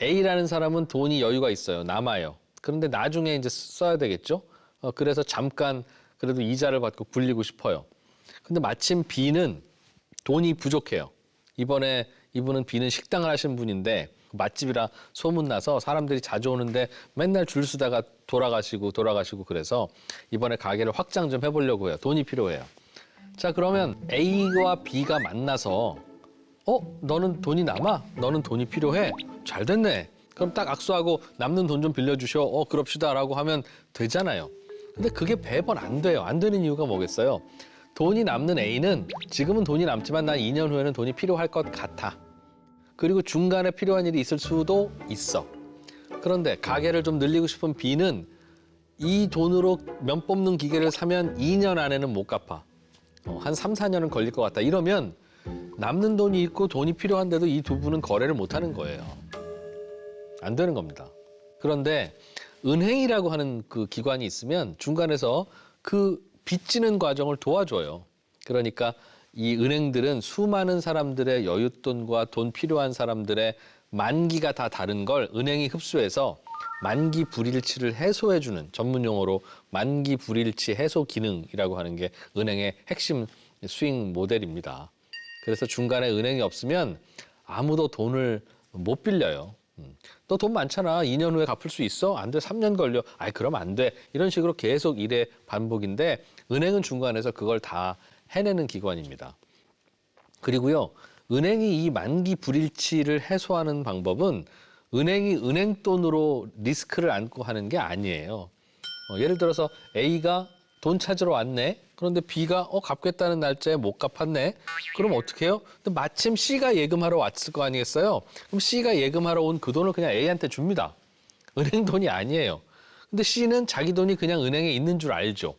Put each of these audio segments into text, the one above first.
A라는 사람은 돈이 여유가 있어요. 남아요. 그런데 나중에 이제 써야 되겠죠. 어, 그래서 잠깐 그래도 이자를 받고 굴리고 싶어요. 근데 마침 B는 돈이 부족해요. 이번에 이분은 B는 식당을 하시는 분인데 맛집이라 소문나서 사람들이 자주 오는데 맨날 줄 서다가 돌아가시고 돌아가시고 그래서 이번에 가게를 확장 좀 해보려고 해요. 돈이 필요해요. 자 그러면 A와 B가 만나서 어 너는 돈이 남아? 너는 돈이 필요해? 잘 됐네. 그럼 딱 악수하고 남는 돈 좀 빌려주셔. 어 그럽시다라고 하면 되잖아요. 근데 그게 매번 안 돼요. 안 되는 이유가 뭐겠어요? 돈이 남는 A는 지금은 돈이 남지만 난 2년 후에는 돈이 필요할 것 같아. 그리고 중간에 필요한 일이 있을 수도 있어. 그런데 가게를 좀 늘리고 싶은 B는 이 돈으로 면 뽑는 기계를 사면 2년 안에는 못 갚아. 어, 한 3, 4년은 걸릴 것 같다. 이러면 남는 돈이 있고 돈이 필요한데도 이 두 분은 거래를 못 하는 거예요. 안 되는 겁니다. 그런데 은행이라고 하는 그 기관이 있으면 중간에서 그 빚지는 과정을 도와줘요. 그러니까 이 은행들은 수많은 사람들의 여윳돈과 돈 필요한 사람들의 만기가 다 다른 걸 은행이 흡수해서 만기 불일치를 해소해주는 전문 용어로 만기 불일치 해소 기능이라고 하는 게 은행의 핵심 스윙 모델입니다. 그래서 중간에 은행이 없으면 아무도 돈을 못 빌려요. 너돈 많잖아. 2년 후에 갚을 수 있어? 안 돼. 3년 걸려. 아이, 그럼 안 돼. 이런 식으로 계속 일의 반복인데 은행은 중간에서 그걸 다 해내는 기관입니다. 그리고요, 은행이 이 만기 불일치를 해소하는 방법은 은행이 은행 돈으로 리스크를 안고 하는 게 아니에요. 어, 예를 들어서 A가 돈 찾으러 왔네. 그런데 B가 어 갚겠다는 날짜에 못 갚았네. 그럼 어떻게 해요? 근데 마침 C가 예금하러 왔을 거 아니겠어요? 그럼 C가 예금하러 온 그 돈을 그냥 A한테 줍니다. 은행 돈이 아니에요. 근데 C는 자기 돈이 그냥 은행에 있는 줄 알죠.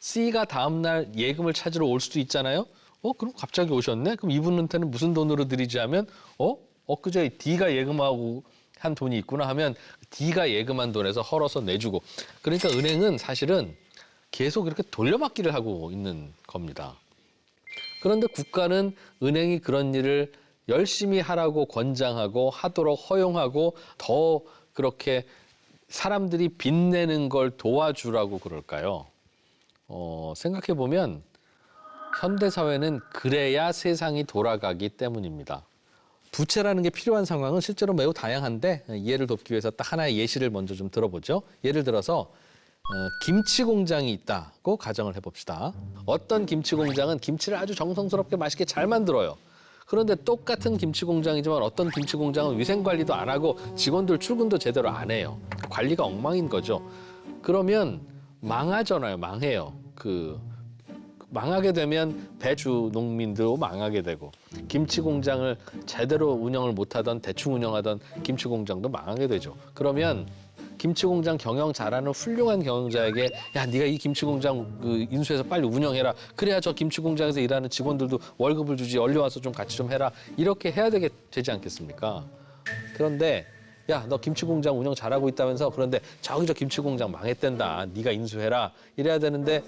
C가 다음 날 예금을 찾으러 올 수도 있잖아요. 어, 그럼 갑자기 오셨네? 그럼 이분한테는 무슨 돈으로 드리지 하면, 어? 엊그제 D가 예금하고 한 돈이 있구나 하면 D가 예금한 돈에서 헐어서 내주고. 그러니까 은행은 사실은 계속 이렇게 돌려막기를 하고 있는 겁니다. 그런데 국가는 은행이 그런 일을 열심히 하라고 권장하고 하도록 허용하고 더 그렇게 사람들이 빚내는 걸 도와주라고 그럴까요? 어, 생각해 보면 현대 사회는 그래야 세상이 돌아가기 때문입니다. 부채라는 게 필요한 상황은 실제로 매우 다양한데 이해를 돕기 위해서 딱 하나의 예시를 먼저 좀 들어보죠. 예를 들어서 어, 김치 공장이 있다고 가정을 해봅시다. 어떤 김치 공장은 김치를 아주 정성스럽게 맛있게 잘 만들어요. 그런데 똑같은 김치 공장이지만 어떤 김치 공장은 위생 관리도 안 하고 직원들 출근도 제대로 안 해요. 관리가 엉망인 거죠. 그러면 망하잖아요. 망해요. 그 망하게 되면 배주 농민도 망하게 되고 김치 공장을 제대로 운영을 못하던 대충 운영하던 김치 공장도 망하게 되죠. 그러면 김치 공장 경영 잘하는 훌륭한 경영자에게 야 네가 이 김치 공장 그 인수해서 빨리 운영해라. 그래야 저 김치 공장에서 일하는 직원들도 월급을 주지 얼려 와서 좀 같이 좀 해라. 이렇게 해야 되게 되지 않겠습니까? 그런데 야 너 김치 공장 운영 잘하고 있다면서 그런데 저기 저 김치 공장 망했댄다. 네가 인수해라. 이래야 되는데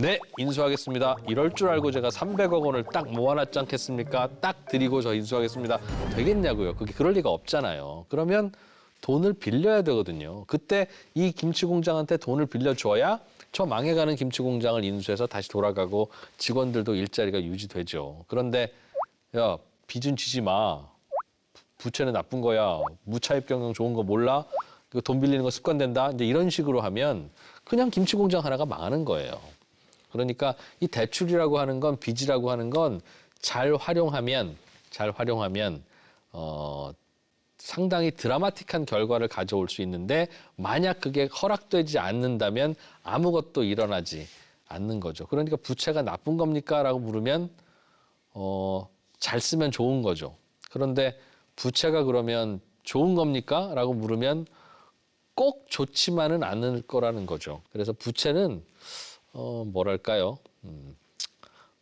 네, 인수하겠습니다. 이럴 줄 알고 제가 300억 원을 딱 모아놨지 않겠습니까? 딱 드리고 저 인수하겠습니다. 되겠냐고요. 그게 그럴 리가 없잖아요. 그러면 돈을 빌려야 되거든요. 그때 이 김치 공장한테 돈을 빌려줘야 저 망해가는 김치 공장을 인수해서 다시 돌아가고 직원들도 일자리가 유지되죠. 그런데 야, 빚은 지지 마. 부채는 나쁜 거야. 무차입 경영 좋은 거 몰라? 그돈 빌리는 거 습관된다. 이제 이런 식으로 하면 그냥 김치 공장 하나가 망하는 거예요. 그러니까 이 대출이라고 하는 건 빚이라고 하는 건 잘 활용하면 잘 활용하면 어 상당히 드라마틱한 결과를 가져올 수 있는데 만약 그게 허락되지 않는다면 아무것도 일어나지 않는 거죠. 그러니까 부채가 나쁜 겁니까라고 물으면 어 잘 쓰면 좋은 거죠. 그런데 부채가 그러면 좋은 겁니까? 라고 물으면 꼭 좋지만은 않을 거라는 거죠. 그래서 부채는 어 뭐랄까요? 음,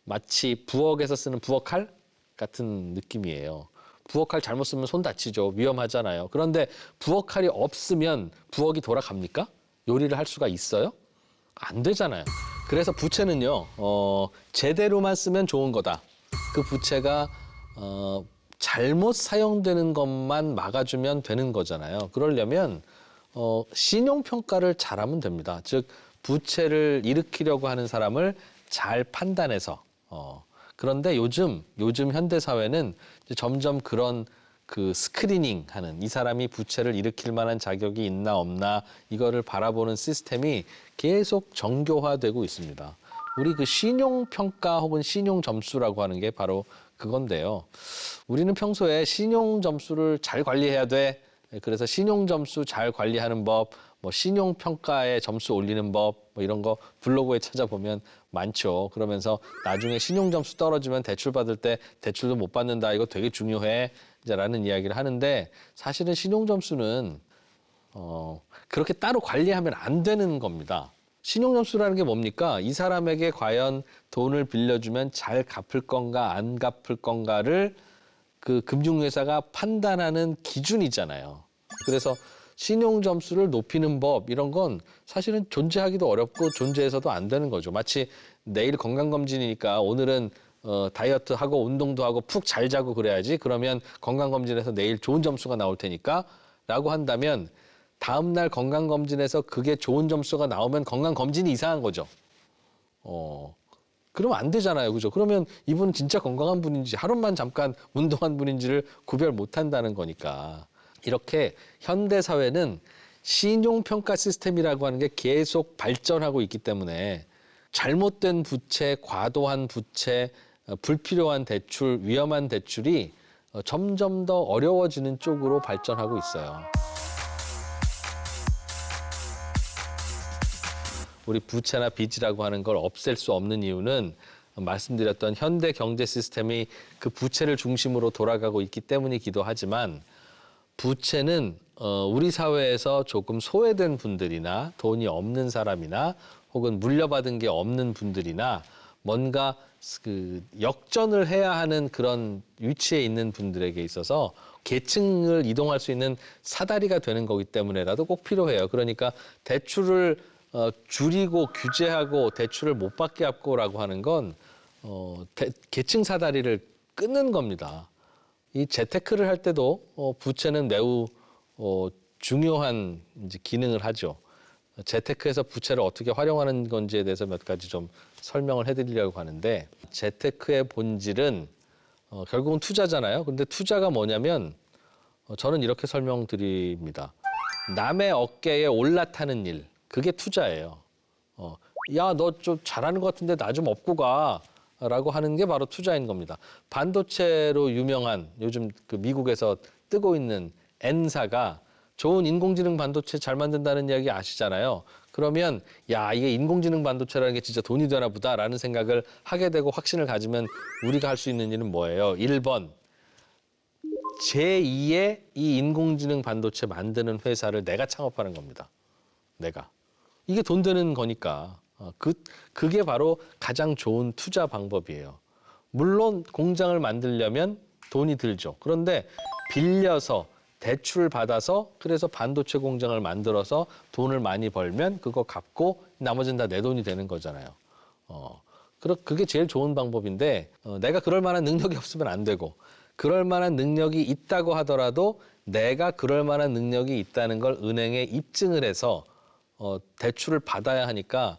마치 부엌에서 쓰는 부엌칼 같은 느낌이에요. 부엌칼 잘못 쓰면 손 다치죠. 위험하잖아요. 그런데 부엌칼이 없으면 부엌이 돌아갑니까? 요리를 할 수가 있어요? 안 되잖아요. 그래서 부채는요, 어, 제대로만 쓰면 좋은 거다. 그 부채가 어, 잘못 사용되는 것만 막아주면 되는 거잖아요. 그러려면 어, 신용평가를 잘하면 됩니다. 즉 부채를 일으키려고 하는 사람을 잘 판단해서 어, 그런데 요즘 요즘 현대 사회는 이제 점점 그런 그 스크리닝 하는 이 사람이 부채를 일으킬 만한 자격이 있나 없나 이거를 바라보는 시스템이 계속 정교화되고 있습니다. 우리 그 신용 평가 혹은 신용 점수라고 하는 게 바로 그건데요. 우리는 평소에 신용 점수를 잘 관리해야 돼. 그래서 신용 점수 잘 관리하는 법, 뭐 신용 평가에 점수 올리는 법, 뭐 이런 거 블로그에 찾아보면 많죠. 그러면서 나중에 신용 점수 떨어지면 대출 받을 때 대출도 못 받는다. 이거 되게 중요해. 이제라는 이야기를 하는데 사실은 신용 점수는 어, 그렇게 따로 관리하면 안 되는 겁니다. 신용 점수라는 게 뭡니까? 이 사람에게 과연 돈을 빌려주면 잘 갚을 건가 안 갚을 건가를 그 금융회사가 판단하는 기준이잖아요. 그래서 신용 점수를 높이는 법 이런 건 사실은 존재하기도 어렵고 존재해서도 안 되는 거죠. 마치 내일 건강 검진이니까 오늘은 어, 다이어트 하고 운동도 하고 푹 잘 자고 그래야지. 그러면 건강 검진에서 내일 좋은 점수가 나올 테니까 라고 한다면 다음 날 건강 검진에서 그게 좋은 점수가 나오면 건강 검진이 이상한 거죠. 어, 그러면 안 되잖아요. 그죠? 그러면 이분은 진짜 건강한 분인지 하루만 잠깐 운동한 분인지를 구별 못 한다는 거니까. 이렇게 현대 사회는 신용평가 시스템이라고 하는 게 계속 발전하고 있기 때문에 잘못된 부채, 과도한 부채, 어, 불필요한 대출, 위험한 대출이 어, 점점 더 어려워지는 쪽으로 발전하고 있어요. 우리 부채나 빚이라고 하는 걸 없앨 수 없는 이유는 말씀드렸던 현대 경제 시스템이 그 부채를 중심으로 돌아가고 있기 때문이기도 하지만 부채는 어, 우리 사회에서 조금 소외된 분들이나 돈이 없는 사람이나 혹은 물려받은 게 없는 분들이나 뭔가 그 역전을 해야 하는 그런 위치에 있는 분들에게 있어서 계층을 이동할 수 있는 사다리가 되는 거기 때문에라도 꼭 필요해요. 그러니까 대출을 어, 줄이고 규제하고 대출을 못 받게 하고라고 하는 건 어, 대, 계층 사다리를 끊는 겁니다. 이 재테크를 할 때도 어, 부채는 매우 어, 중요한 이제 기능을 하죠. 재테크에서 부채를 어떻게 활용하는 건지에 대해서 몇 가지 좀 설명을 해드리려고 하는데 재테크의 본질은 어, 결국은 투자잖아요. 근데 투자가 뭐냐면 어, 저는 이렇게 설명드립니다. 남의 어깨에 올라타는 일, 그게 투자예요. 어, 야, 너 좀 잘하는 것 같은데 나 좀 업고 가. 라고 하는 게 바로 투자인 겁니다. 반도체로 유명한 요즘 그 미국에서 뜨고 있는 N사가 좋은 인공지능 반도체 잘 만든다는 이야기 아시잖아요. 그러면 야 이게 인공지능 반도체라는 게 진짜 돈이 되나 보다라는 생각을 하게 되고 확신을 가지면 우리가 할 수 있는 일은 뭐예요? 1번 제2의 이 인공지능 반도체 만드는 회사를 내가 창업하는 겁니다. 내가. 이게 돈 되는 거니까. 어, 그, 그게 바로 가장 좋은 투자 방법이에요. 물론 공장을 만들려면 돈이 들죠. 그런데 빌려서 대출 받아서 그래서 반도체 공장을 만들어서 돈을 많이 벌면 그거 갚고 나머지는 다 내 돈이 되는 거잖아요. 어, 그게 제일 좋은 방법인데 어, 내가 그럴 만한 능력이 없으면 안 되고 그럴 만한 능력이 있다고 하더라도 내가 그럴 만한 능력이 있다는 걸 은행에 입증을 해서 어, 대출을 받아야 하니까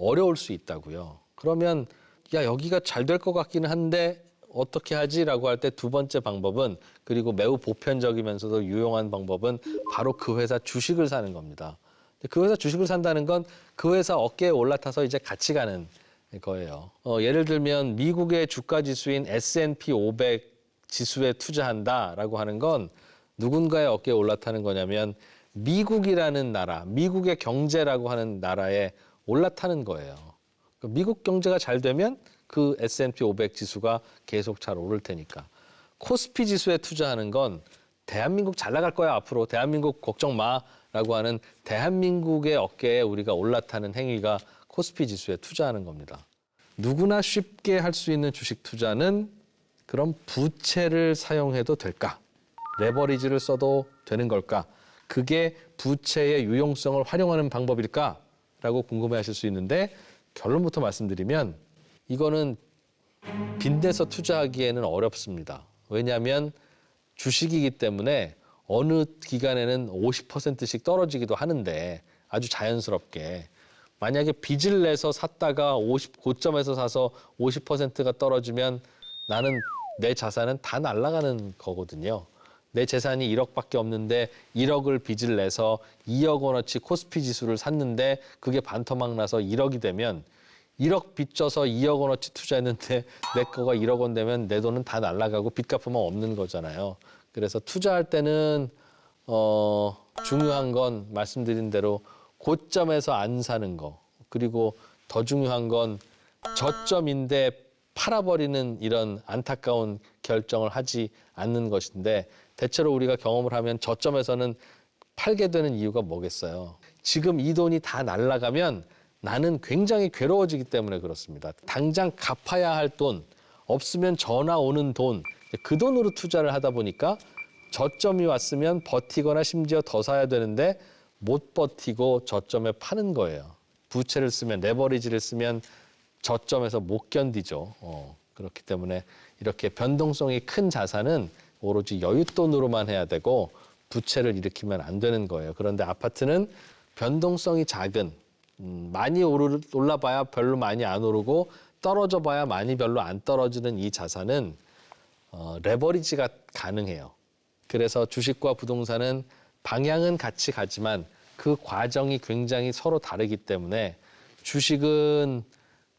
어려울 수 있다고요. 그러면 야 여기가 잘 될 것 같기는 한데 어떻게 하지라고 할 때 두 번째 방법은 그리고 매우 보편적이면서도 유용한 방법은 바로 그 회사 주식을 사는 겁니다. 그 회사 주식을 산다는 건 그 회사 어깨에 올라타서 이제 같이 가는 거예요. 어, 예를 들면 미국의 주가 지수인 S&P 500 지수에 투자한다라고 하는 건 누군가의 어깨에 올라타는 거냐면 미국이라는 나라, 미국의 경제라고 하는 나라에 올라타는 거예요. 그러니까 미국 경제가 잘 되면 그 S&P 500 지수가 계속 잘 오를 테니까. 코스피 지수에 투자하는 건 대한민국 잘 나갈 거야 앞으로 대한민국 걱정 마라고 하는 대한민국의 어깨에 우리가 올라타는 행위가 코스피 지수에 투자하는 겁니다. 누구나 쉽게 할 수 있는 주식 투자는 그럼 부채를 사용해도 될까? 레버리지를 써도 되는 걸까? 그게 부채의 유용성을 활용하는 방법일까? 라고 궁금해 하실 수 있는데 결론부터 말씀드리면 이거는 빈대서 투자하기에는 어렵습니다. 왜냐하면 주식이기 때문에 어느 기간에는 50%씩 떨어지기도 하는데 아주 자연스럽게 만약에 빚을 내서 샀다가 50 고점에서 사서 50%가 떨어지면 나는 내 자산은 다 날아가는 거거든요. 내 재산이 1억밖에 없는데 1억을 빚을 내서 2억 원어치 코스피 지수를 샀는데 그게 반토막 나서 1억이 되면 1억 빚져서 2억 원어치 투자했는데 내 거가 1억 원 되면 내 돈은 다 날아가고 빚 갚으면 없는 거잖아요. 그래서 투자할 때는 어 중요한 건 말씀드린 대로 고점에서 안 사는 거 그리고 더 중요한 건 저점인데 팔아버리는 이런 안타까운 결정을 하지 않는 것인데 대체로 우리가 경험을 하면 저점에서는 팔게 되는 이유가 뭐겠어요? 지금 이 돈이 다 날아가면 나는 굉장히 괴로워지기 때문에 그렇습니다. 당장 갚아야 할 돈, 없으면 전화 오는 돈, 그 돈으로 투자를 하다 보니까 저점이 왔으면 버티거나 심지어 더 사야 되는데 못 버티고 저점에 파는 거예요. 부채를 쓰면 레버리지를 쓰면 저점에서 못 견디죠. 어, 그렇기 때문에 이렇게 변동성이 큰 자산은 오로지 여윳돈으로만 해야 되고 부채를 일으키면 안 되는 거예요. 그런데 아파트는 변동성이 작은 음, 많이 오르, 올라봐야 별로 많이 안 오르고 떨어져 봐야 많이 별로 안 떨어지는 이 자산은 어, 레버리지가 가능해요. 그래서 주식과 부동산은 방향은 같이 가지만 그 과정이 굉장히 서로 다르기 때문에 주식은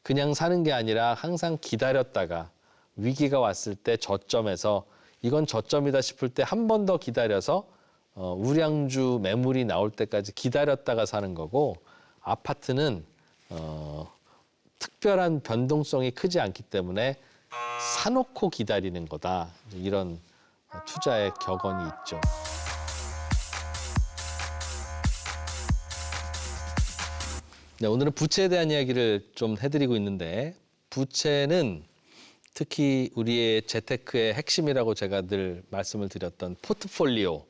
그냥 사는 게 아니라 항상 기다렸다가 위기가 왔을 때 저점에서 이건 저점이다 싶을 때 한 번 더 기다려서 어, 우량주 매물이 나올 때까지 기다렸다가 사는 거고 아파트는 어, 특별한 변동성이 크지 않기 때문에 사놓고 기다리는 거다 이런 투자의 격언이 있죠. 네, 오늘은 부채에 대한 이야기를 좀 해드리고 있는데 부채는 특히 우리의 재테크의 핵심이라고 제가 늘 말씀을 드렸던 포트폴리오를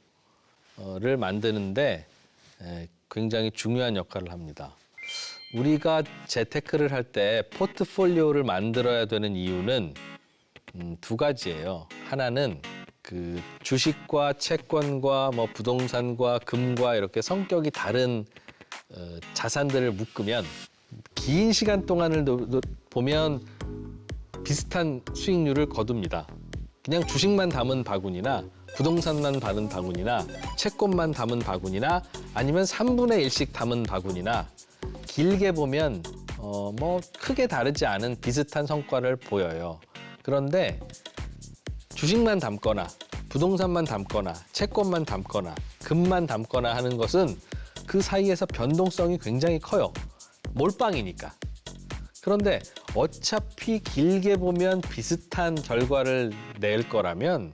만드는데 에, 굉장히 중요한 역할을 합니다. 우리가 재테크를 할 때 포트폴리오를 만들어야 되는 이유는 음, 두 가지예요. 하나는 그 주식과 채권과 뭐 부동산과 금과 이렇게 성격이 다른 어, 자산들을 묶으면 긴 시간 동안을 보면 비슷한 수익률을 거둡니다. 그냥 주식만 담은 바구니나 부동산만 담은 바구니나 채권만 담은 바구니나 아니면 3분의 1씩 담은 바구니나 길게 보면 어, 뭐 크게 다르지 않은 비슷한 성과를 보여요. 그런데 주식만 담거나 부동산만 담거나 채권만 담거나 금만 담거나 하는 것은 그 사이에서 변동성이 굉장히 커요. 몰빵이니까. 그런데 어차피 길게 보면 비슷한 결과를 낼 거라면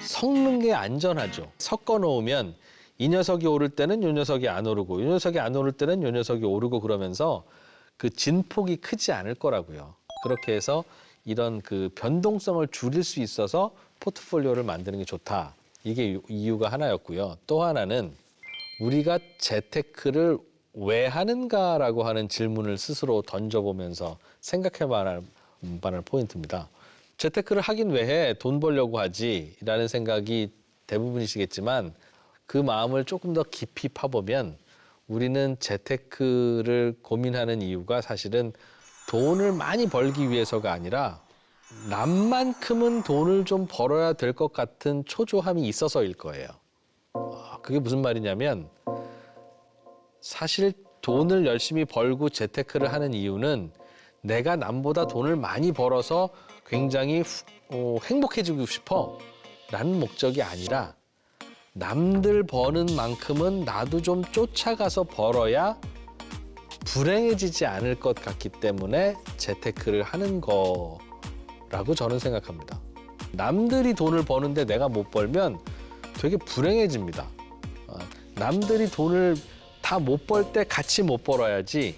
섞는 게 안전하죠. 섞어 놓으면 이 녀석이 오를 때는 이 녀석이 안 오르고 이 녀석이 안 오를 때는 이 녀석이 오르고 그러면서 그 진폭이 크지 않을 거라고요. 그렇게 해서 이런 그 변동성을 줄일 수 있어서 포트폴리오를 만드는 게 좋다. 이게 유- 이유가 하나였고요. 또 하나는 우리가 재테크를 왜 하는가라고 하는 질문을 스스로 던져보면서 생각해 봐야 할 포인트입니다. 재테크를 하긴 왜 해? 돈 벌려고 하지 라는 생각이 대부분이시겠지만 그 마음을 조금 더 깊이 파보면 우리는 재테크를 고민하는 이유가 사실은 돈을 많이 벌기 위해서가 아니라 남만큼은 돈을 좀 벌어야 될 것 같은 초조함이 있어서일 거예요. 아, 그게 무슨 말이냐면 사실 돈을 열심히 벌고 재테크를 하는 이유는 내가 남보다 돈을 많이 벌어서 굉장히 후- 어, 행복해지고 싶어 라는 목적이 아니라 남들 버는 만큼은 나도 좀 쫓아가서 벌어야 불행해지지 않을 것 같기 때문에 재테크를 하는 거라고 저는 생각합니다. 남들이 돈을 버는데 내가 못 벌면 되게 불행해집니다. 어, 남들이 돈을 다 못 벌 때 같이 못 벌어야지.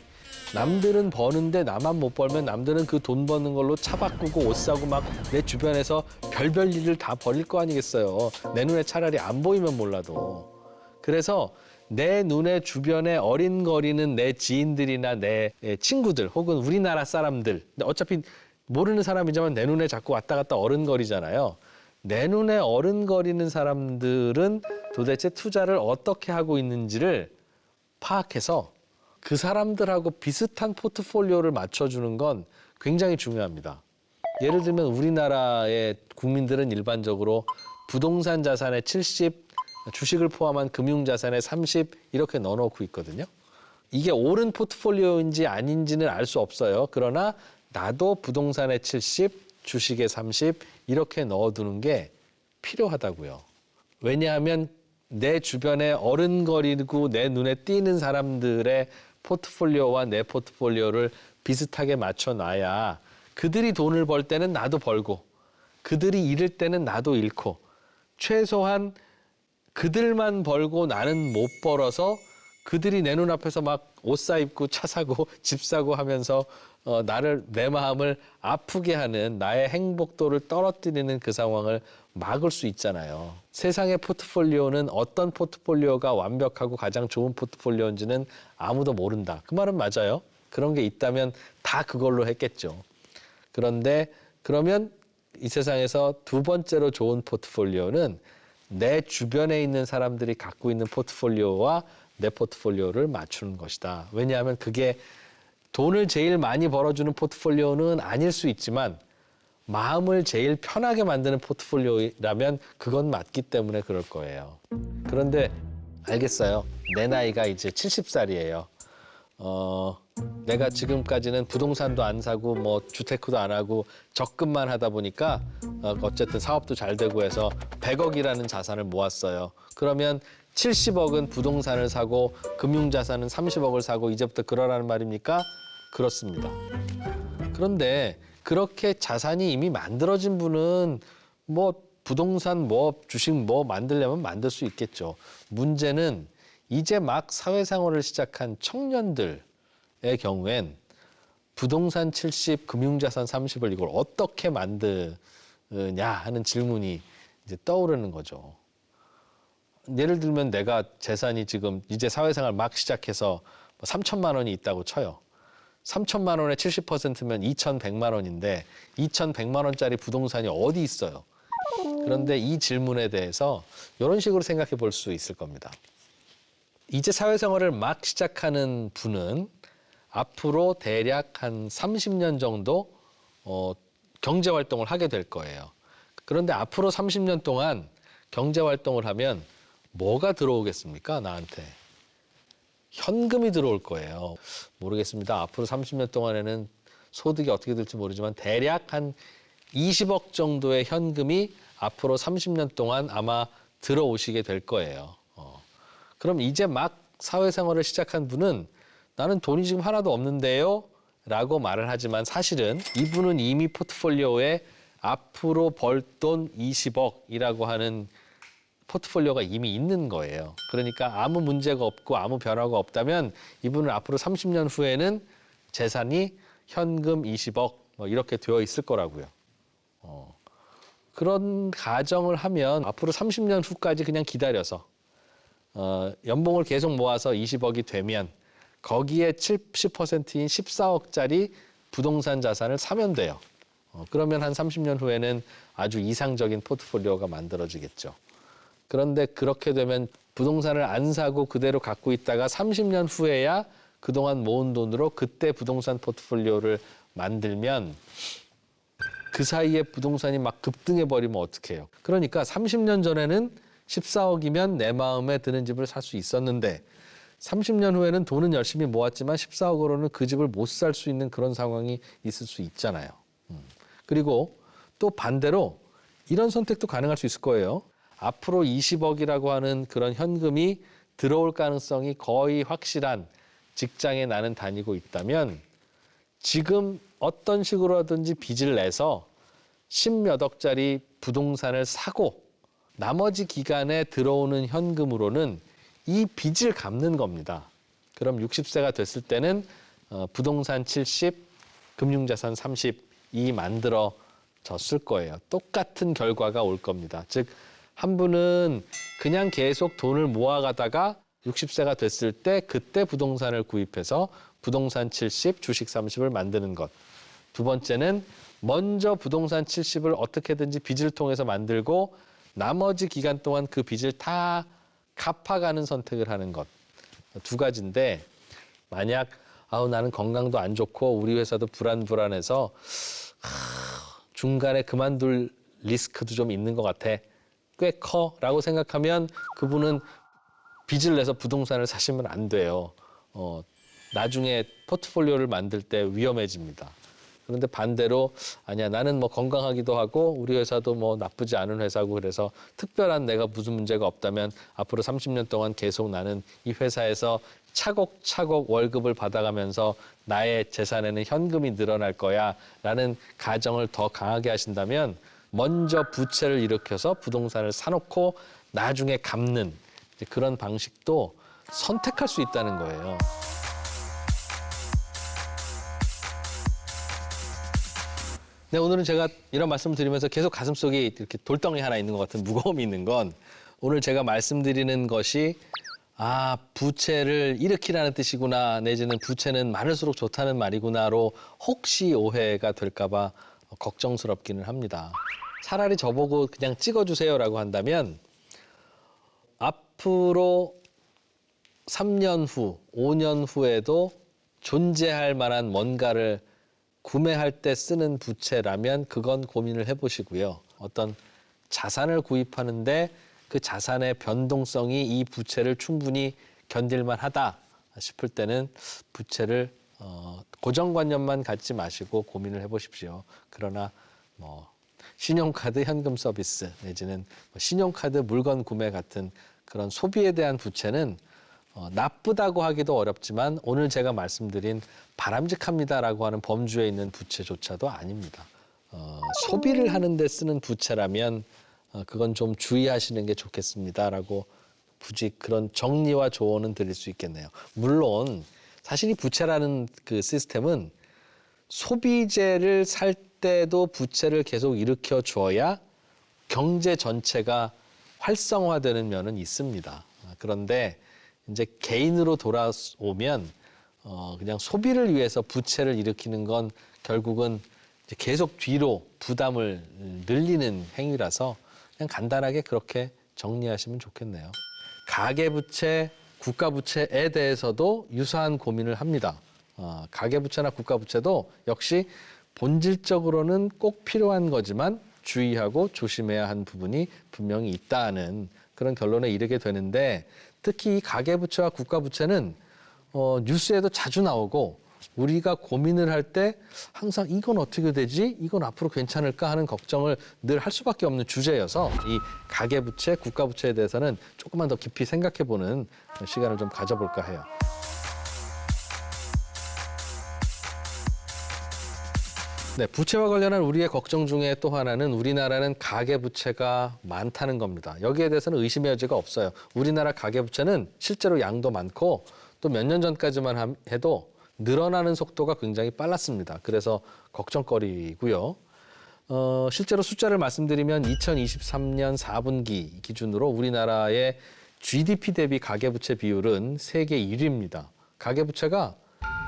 남들은 버는데 나만 못 벌면 남들은 그 돈 버는 걸로 차 바꾸고 옷 사고 막 내 주변에서 별별 일을 다 벌일 거 아니겠어요. 내 눈에 차라리 안 보이면 몰라도. 그래서 내 눈에 주변에 어린거리는 내 지인들이나 내 친구들 혹은 우리나라 사람들 어차피 모르는 사람이지만 내 눈에 자꾸 왔다 갔다 어른거리잖아요. 내 눈에 어른거리는 사람들은 도대체 투자를 어떻게 하고 있는지를 파악해서 그 사람들하고 비슷한 포트폴리오를 맞춰주는 건 굉장히 중요합니다. 예를 들면 우리나라의 국민들은 일반적으로 부동산 자산의 70, 주식을 포함한 금융 자산의 30 이렇게 넣어놓고 있거든요. 이게 옳은 포트폴리오인지 아닌지는 알 수 없어요. 그러나 나도 부동산의 70, 주식의 30 이렇게 넣어두는 게 필요하다고요. 왜냐하면 내 주변에 어른거리고 내 눈에 띄는 사람들의 포트폴리오와 내 포트폴리오를 비슷하게 맞춰놔야 그들이 돈을 벌 때는 나도 벌고 그들이 잃을 때는 나도 잃고 최소한 그들만 벌고 나는 못 벌어서 그들이 내 눈앞에서 막 옷 사입고 차 사고 집 사고 하면서 어, 나를 내 마음을 아프게 하는 나의 행복도를 떨어뜨리는 그 상황을 막을 수 있잖아요. 세상의 포트폴리오는 어떤 포트폴리오가 완벽하고 가장 좋은 포트폴리오인지는 아무도 모른다. 그 말은 맞아요. 그런 게 있다면 다 그걸로 했겠죠. 그런데 그러면 이 세상에서 두 번째로 좋은 포트폴리오는 내 주변에 있는 사람들이 갖고 있는 포트폴리오와 내 포트폴리오를 맞추는 것이다. 왜냐하면 그게 돈을 제일 많이 벌어주는 포트폴리오는 아닐 수 있지만 마음을 제일 편하게 만드는 포트폴리오라면 그건 맞기 때문에 그럴 거예요. 그런데 알겠어요. 내 나이가 이제 70살이에요. 어, 내가 지금까지는 부동산도 안 사고 뭐 주테크도 안 하고 적금만 하다 보니까 어, 어쨌든 사업도 잘 되고 해서 100억이라는 자산을 모았어요. 그러면 70억은 부동산을 사고 금융자산은 30억을 사고 이제부터 그러라는 말입니까? 그렇습니다. 그런데 그렇게 자산이 이미 만들어진 분은 뭐 부동산 뭐 주식 뭐 만들려면 만들 수 있겠죠. 문제는 이제 막 사회생활을 시작한 청년들의 경우엔 부동산 70, 금융자산 30을 이걸 어떻게 만드냐 하는 질문이 이제 떠오르는 거죠. 예를 들면 내가 재산이 지금 이제 사회생활 막 시작해서 3천만 원이 있다고 쳐요. 3천만 원의 70%면 2,100만 원인데 2,100만 원짜리 부동산이 어디 있어요? 그런데 이 질문에 대해서 이런 식으로 생각해 볼 수 있을 겁니다. 이제 사회생활을 막 시작하는 분은 앞으로 대략 한 30년 정도 어, 경제 활동을 하게 될 거예요. 그런데 앞으로 30년 동안 경제 활동을 하면 뭐가 들어오겠습니까? 나한테. 현금이 들어올 거예요. 모르겠습니다. 앞으로 30년 동안에는 소득이 어떻게 될지 모르지만 대략 한 20억 정도의 현금이 앞으로 30년 동안 아마 들어오시게 될 거예요. 어. 그럼 이제 막 사회생활을 시작한 분은 나는 돈이 지금 하나도 없는데요? 라고 말을 하지만 사실은 이분은 이미 포트폴리오에 앞으로 벌 돈 20억이라고 하는 포트폴리오가 이미 있는 거예요. 그러니까 아무 문제가 없고 아무 변화가 없다면 이분은 앞으로 30년 후에는 재산이 현금 20억 뭐 이렇게 되어 있을 거라고요. 어. 그런 가정을 하면 앞으로 30년 후까지 그냥 기다려서 어, 연봉을 계속 모아서 20억이 되면 거기에 70%인 14억짜리 부동산 자산을 사면 돼요. 어, 그러면 한 30년 후에는 아주 이상적인 포트폴리오가 만들어지겠죠. 그런데 그렇게 되면 부동산을 안 사고 그대로 갖고 있다가 30년 후에야 그동안 모은 돈으로 그때 부동산 포트폴리오를 만들면 그 사이에 부동산이 막 급등해 버리면 어떡해요. 그러니까 30년 전에는 14억이면 내 마음에 드는 집을 살 수 있었는데 30년 후에는 돈은 열심히 모았지만 14억으로는 그 집을 못 살 수 있는 그런 상황이 있을 수 있잖아요. 음. 그리고 또 반대로 이런 선택도 가능할 수 있을 거예요. 앞으로 20억이라고 하는 그런 현금이 들어올 가능성이 거의 확실한 직장에 나는 다니고 있다면 지금 어떤 식으로든지 빚을 내서 십몇 억짜리 부동산을 사고 나머지 기간에 들어오는 현금으로는 이 빚을 갚는 겁니다. 그럼 60세가 됐을 때는 어, 부동산 70, 금융자산 30이 만들어졌을 거예요. 똑같은 결과가 올 겁니다. 즉, 한 분은 그냥 계속 돈을 모아가다가 60세가 됐을 때 그때 부동산을 구입해서 부동산 70, 주식 30을 만드는 것. 두 번째는 먼저 부동산 70을 어떻게든지 빚을 통해서 만들고 나머지 기간 동안 그 빚을 다 갚아가는 선택을 하는 것. 두 가지인데 만약 아우 나는 건강도 안 좋고 우리 회사도 불안불안해서 하, 중간에 그만둘 리스크도 좀 있는 것 같아. 꽤 커라고 생각하면 그분은 빚을 내서 부동산을 사시면 안 돼요. 어, 나중에 포트폴리오를 만들 때 위험해집니다. 그런데 반대로 아니야 나는 뭐 건강하기도 하고 우리 회사도 뭐 나쁘지 않은 회사고 그래서 특별한 내가 무슨 문제가 없다면 앞으로 30년 동안 계속 나는 이 회사에서 차곡차곡 월급을 받아가면서 나의 재산에는 현금이 늘어날 거야라는 가정을 더 강하게 하신다면 먼저 부채를 일으켜서 부동산을 사놓고 나중에 갚는 그런 방식도 선택할 수 있다는 거예요. 네, 오늘은 제가 이런 말씀을 드리면서 계속 가슴속에 이렇게 돌덩이 하나 있는 것 같은 무거움이 있는 건 오늘 제가 말씀드리는 것이 아, 부채를 일으키라는 뜻이구나, 내지는 부채는 많을수록 좋다는 말이구나로 혹시 오해가 될까 봐 걱정스럽기는 합니다. 차라리 저보고 그냥 찍어주세요라고 한다면 앞으로 3년 후, 5년 후에도 존재할 만한 뭔가를 구매할 때 쓰는 부채라면 그건 고민을 해보시고요. 어떤 자산을 구입하는데 그 자산의 변동성이 이 부채를 충분히 견딜만 하다 싶을 때는 부채를 어, 고정관념만 갖지 마시고 고민을 해보십시오. 그러나 뭐 신용카드 현금 서비스 내지는 뭐 신용카드 물건 구매 같은 그런 소비에 대한 부채는 어, 나쁘다고 하기도 어렵지만 오늘 제가 말씀드린 바람직합니다라고 하는 범주에 있는 부채조차도 아닙니다. 어, 소비를 하는데 쓰는 부채라면 어, 그건 좀 주의하시는 게 좋겠습니다라고 굳이 그런 정리와 조언은 드릴 수 있겠네요. 물론 사실 이 부채라는 그 시스템은 소비재를 살 때도 부채를 계속 일으켜 줘야 경제 전체가 활성화되는 면은 있습니다. 아, 그런데 이제 개인으로 돌아오면 어 그냥 소비를 위해서 부채를 일으키는 건 결국은 이제 계속 뒤로 부담을 늘리는 행위라서 그냥 간단하게 그렇게 정리하시면 좋겠네요. 가계 부채, 국가부채에 대해서도 유사한 고민을 합니다. 어, 가계부채나 국가부채도 역시 본질적으로는 꼭 필요한 거지만 주의하고 조심해야 한 부분이 분명히 있다는 그런 결론에 이르게 되는데 특히 이 가계부채와 국가부채는 어, 뉴스에도 자주 나오고 우리가 고민을 할 때 항상 이건 어떻게 되지? 이건 앞으로 괜찮을까 하는 걱정을 늘 할 수밖에 없는 주제여서 이 가계부채, 국가부채에 대해서는 조금만 더 깊이 생각해보는 시간을 좀 가져볼까 해요. 네, 부채와 관련한 우리의 걱정 중에 또 하나는 우리나라는 가계부채가 많다는 겁니다. 여기에 대해서는 의심의 여지가 없어요. 우리나라 가계부채는 실제로 양도 많고 또 몇 년 전까지만 함- 해도 늘어나는 속도가 굉장히 빨랐습니다. 그래서 걱정거리고요. 어, 실제로 숫자를 말씀드리면 2023년 4분기 기준으로 우리나라의 GDP 대비 가계부채 비율은 세계 1위입니다. 가계부채가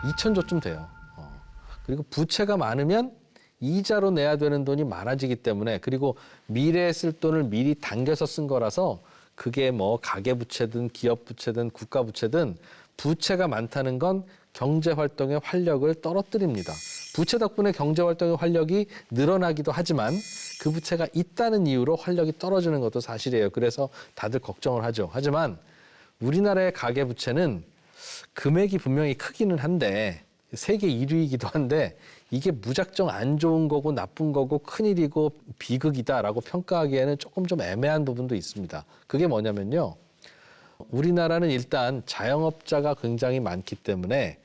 2천조쯤 돼요. 어. 그리고 부채가 많으면 이자로 내야 되는 돈이 많아지기 때문에 그리고 미래에 쓸 돈을 미리 당겨서 쓴 거라서 그게 뭐 가계부채든 기업부채든 국가부채든 부채가 많다는 건 경제 활동의 활력을 떨어뜨립니다. 부채 덕분에 경제 활동의 활력이 늘어나기도 하지만 그 부채가 있다는 이유로 활력이 떨어지는 것도 사실이에요. 그래서 다들 걱정을 하죠. 하지만 우리나라의 가계 부채는 금액이 분명히 크기는 한데 세계 1위이기도 한데 이게 무작정 안 좋은 거고 나쁜 거고 큰일이고 비극이다라고 평가하기에는 조금 좀 애매한 부분도 있습니다. 그게 뭐냐면요. 우리나라는 일단 자영업자가 굉장히 많기 때문에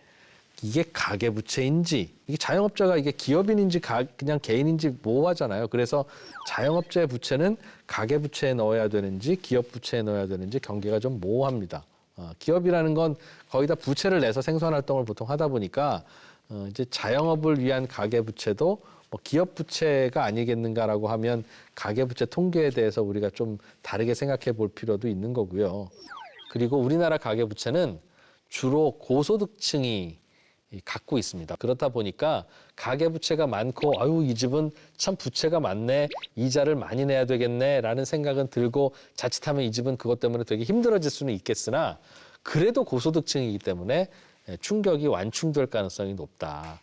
이게 가계부채인지 이게 자영업자가 이게 기업인인지 가, 그냥 개인인지 모호하잖아요. 그래서 자영업자의 부채는 가계부채에 넣어야 되는지 기업부채에 넣어야 되는지 경계가 좀 모호합니다. 어, 기업이라는 건 거의 다 부채를 내서 생산 활동을 보통 하다 보니까 어, 이제 자영업을 위한 가계부채도 뭐 기업부채가 아니겠는가라고 하면 가계부채 통계에 대해서 우리가 좀 다르게 생각해 볼 필요도 있는 거고요. 그리고 우리나라 가계부채는 주로 고소득층이 이 갖고 있습니다. 그렇다 보니까 가계 부채가 많고 아유 이 집은 참 부채가 많네 이자를 많이 내야 되겠네라는 생각은 들고 자칫하면 이 집은 그것 때문에 되게 힘들어질 수는 있겠으나 그래도 고소득층이기 때문에 예, 충격이 완충될 가능성이 높다.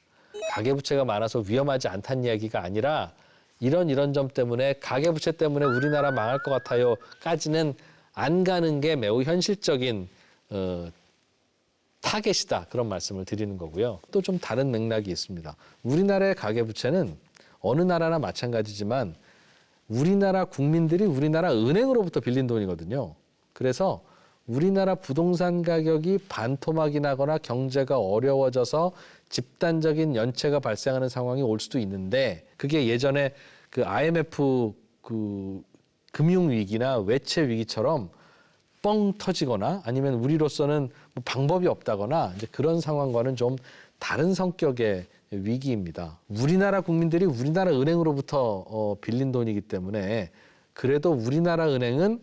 가계 부채가 많아서 위험하지 않다는 이야기가 아니라 이런 이런 점 때문에 가계 부채 때문에 우리나라 망할 것 같아요까지는 안 가는 게 매우 현실적인 어, 타겟이다 그런 말씀을 드리는 거고요. 또 좀 다른 맥락이 있습니다. 우리나라의 가계부채는 어느 나라나 마찬가지지만 우리나라 국민들이 우리나라 은행으로부터 빌린 돈이거든요. 그래서 우리나라 부동산 가격이 반토막이 나거나 경제가 어려워져서 집단적인 연체가 발생하는 상황이 올 수도 있는데 그게 예전에 그 IMF 그 금융 위기나 외채 위기처럼 뻥 터지거나 아니면 우리로서는 뭐 방법이 없다거나 이제 그런 상황과는 좀 다른 성격의 위기입니다. 우리나라 국민들이 우리나라 은행으로부터 어, 빌린 돈이기 때문에 그래도 우리나라 은행은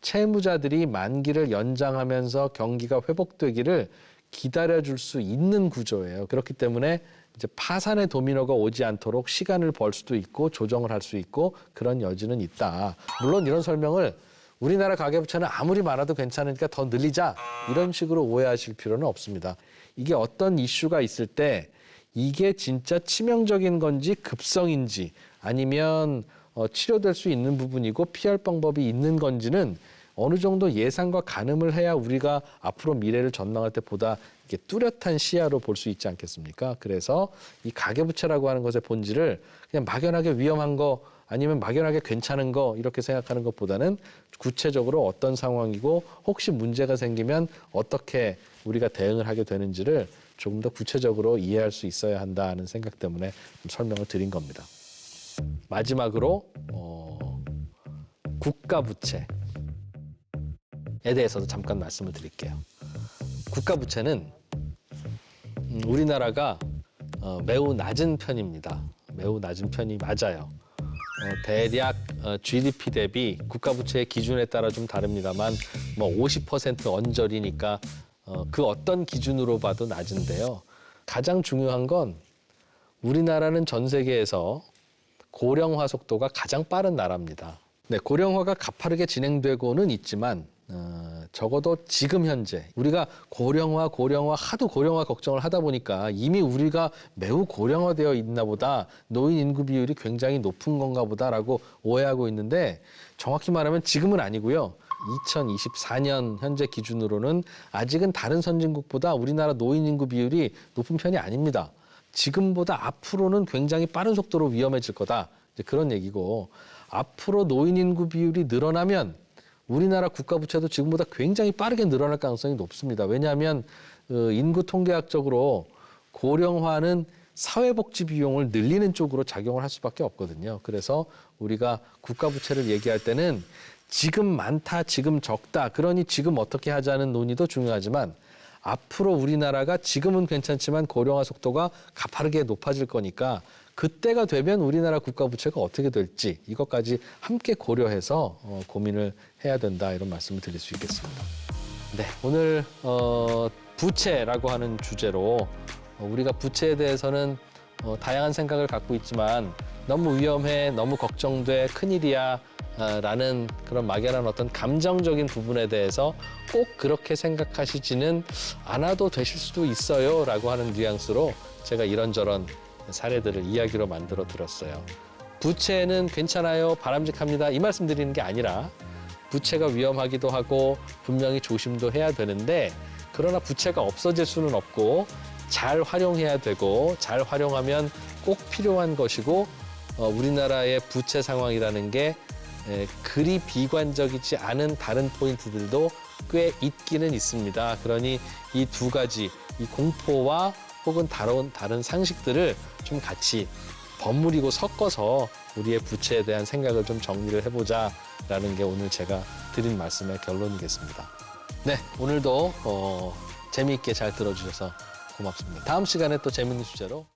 채무자들이 만기를 연장하면서 경기가 회복되기를 기다려줄 수 있는 구조예요. 그렇기 때문에 이제 파산의 도미노가 오지 않도록 시간을 벌 수도 있고 조정을 할 수 있고 그런 여지는 있다. 물론 이런 설명을 우리나라 가계부채는 아무리 많아도 괜찮으니까 더 늘리자 이런 식으로 오해하실 필요는 없습니다. 이게 어떤 이슈가 있을 때 이게 진짜 치명적인 건지 급성인지 아니면 어, 치료될 수 있는 부분이고 피할 방법이 있는 건지는 어느 정도 예상과 가늠을 해야 우리가 앞으로 미래를 전망할 때 보다 이게 뚜렷한 시야로 볼 수 있지 않겠습니까? 그래서 이 가계부채라고 하는 것의 본질을 그냥 막연하게 위험한 거 아니면 막연하게 괜찮은 거 이렇게 생각하는 것보다는 구체적으로 어떤 상황이고 혹시 문제가 생기면 어떻게 우리가 대응을 하게 되는지를 조금 더 구체적으로 이해할 수 있어야 한다는 생각 때문에 좀 설명을 드린 겁니다. 마지막으로 어, 국가 부채에 대해서도 잠깐 말씀을 드릴게요. 국가 부채는 음, 우리나라가 어, 매우 낮은 편입니다. 매우 낮은 편이 맞아요. 어, 대략 어, GDP 대비 국가 부채의 기준에 따라 좀 다릅니다만 뭐 50% 언저리니까 어, 그 어떤 기준으로 봐도 낮은데요. 가장 중요한 건 우리나라는 전 세계에서 고령화 속도가 가장 빠른 나라입니다. 네, 고령화가 가파르게 진행되고는 있지만 어, 적어도 지금 현재 우리가 고령화 고령화 하도 고령화 걱정을 하다 보니까 이미 우리가 매우 고령화되어 있나 보다 노인 인구 비율이 굉장히 높은 건가 보다라고 오해하고 있는데 정확히 말하면 지금은 아니고요. 2024년 현재 기준으로는 아직은 다른 선진국보다 우리나라 노인 인구 비율이 높은 편이 아닙니다. 지금보다 앞으로는 굉장히 빠른 속도로 위험해질 거다. 이제 그런 얘기고 앞으로 노인 인구 비율이 늘어나면 우리나라 국가 부채도 지금보다 굉장히 빠르게 늘어날 가능성이 높습니다. 왜냐하면 어, 인구 통계학적으로 고령화는 사회복지 비용을 늘리는 쪽으로 작용을 할 수밖에 없거든요. 그래서 우리가 국가 부채를 얘기할 때는 지금 많다, 지금 적다. 그러니 지금 어떻게 하자는 논의도 중요하지만 앞으로 우리나라가 지금은 괜찮지만 고령화 속도가 가파르게 높아질 거니까 그때가 되면 우리나라 국가 부채가 어떻게 될지 이것까지 함께 고려해서 어, 고민을 해야 된다 이런 말씀을 드릴 수 있겠습니다. 네, 오늘 어, 부채라고 하는 주제로 어, 우리가 부채에 대해서는 어, 다양한 생각을 갖고 있지만 너무 위험해, 너무 걱정돼, 큰일이야. 아, 라는 그런 막연한 어떤 감정적인 부분에 대해서 꼭 그렇게 생각하시지는 않아도 되실 수도 있어요 라고 하는 뉘앙스로 제가 이런저런 사례들을 이야기로 만들어 드렸어요. 부채는 괜찮아요, 바람직합니다. 이 말씀 드리는 게 아니라 부채가 위험하기도 하고 분명히 조심도 해야 되는데 그러나 부채가 없어질 수는 없고 잘 활용해야 되고 잘 활용하면 꼭 필요한 것이고 어, 우리나라의 부채 상황이라는 게 에, 그리 비관적이지 않은 다른 포인트들도 꽤 있기는 있습니다. 그러니 이 두 가지, 이 공포와 혹은 다른, 다른 상식들을 좀 같이 버무리고 섞어서 우리의 부채에 대한 생각을 좀 정리를 해보자라는 게 오늘 제가 드린 말씀의 결론이겠습니다. 네, 오늘도 어, 재미있게 잘 들어주셔서 고맙습니다. 다음 시간에 또 재밌는 주제로